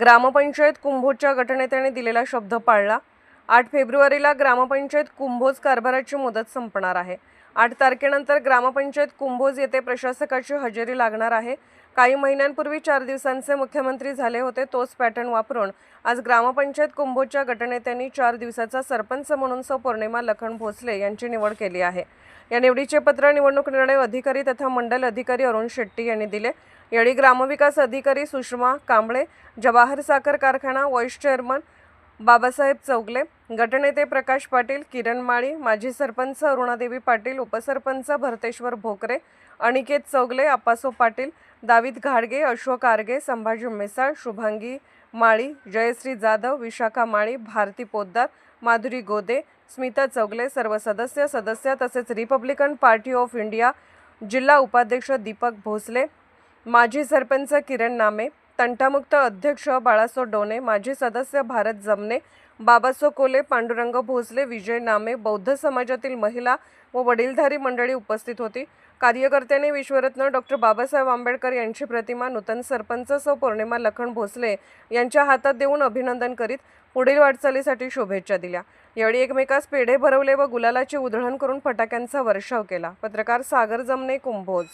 ग्रामपंचायत कुंभोजच्या गटनेत्याने दिलेला शब्द पाळला. आठ फेब्रुवारीला ग्रामपंचायत कुंभोज कारभाराची मुदत संपणार आहे. आठ तारखेनंतर ग्रामपंचायत कुंभोज येथे प्रशासकाची हजेरी लागणार आहे. काही महिन्यांपूर्वी चार दिवसांचे मुख्यमंत्री झाले होते तोच पॅटर्न वापरून आज ग्रामपंचायत कुंभोजच्या गटनेत्यांनी चार दिवसाचा सरपंच म्हणून सौ पौर्णिमा लखन भोसले यांची निवड केली आहे. या निवडीचे पत्र निवडणूक निर्णय अधिकारी तथा मंडल अधिकारी अरुण शेट्टी यांनी दिले. यावेळी ग्रामविकास अधिकारी सुषमा कांबळे जवाहर साखर कारखाना व्हाईस चेअरमन बाबासाहेब चौगले गटनेते प्रकाश पाटील किरण माळी माजी सरपंच अरुणादेवी पाटील उपसरपंच भरतेश्वर भोकरे अनिकेत चौगले आप्पासो पाटील दावीद घाडगे अशोक आर्गे संभाजी मिसाळ शुभांगी माळी जयश्री जाधव विशाखा माळी भारती पोद्दार माधुरी गोदे स्मिता चौगले सर्व सदस्य सदस्य तसेच रिपब्लिकन पार्टी ऑफ इंडिया जिल्हा उपाध्यक्ष दीपक भोसले माजी सरपंच किरण नामे तंटामुक्त अध्यक्ष बाळासो डोने माजी सदस्य भारत जमने बाबासो कोले पांडुरंग भोसले विजय नामे बौद्ध समाजातील महिला व वडीलधारी मंडळी उपस्थित होती. कार्यकर्त्यांनी विश्वरत्न डॉक्टर बाबासाहेब आंबेडकर यांची प्रतिमा नूतन सरपंच सौ पौर्णिमा लखन भोसले यांच्या हातात देऊन अभिनंदन करीत पुढील वाटचालीसाठी शुभेच्छा दिल्या. यावेळी एकमेकास पेढे भरवले व गुलालाची उधळण करून फटाक्यांचा वर्षाव केला. पत्रकार सागर जमने कुंभोज.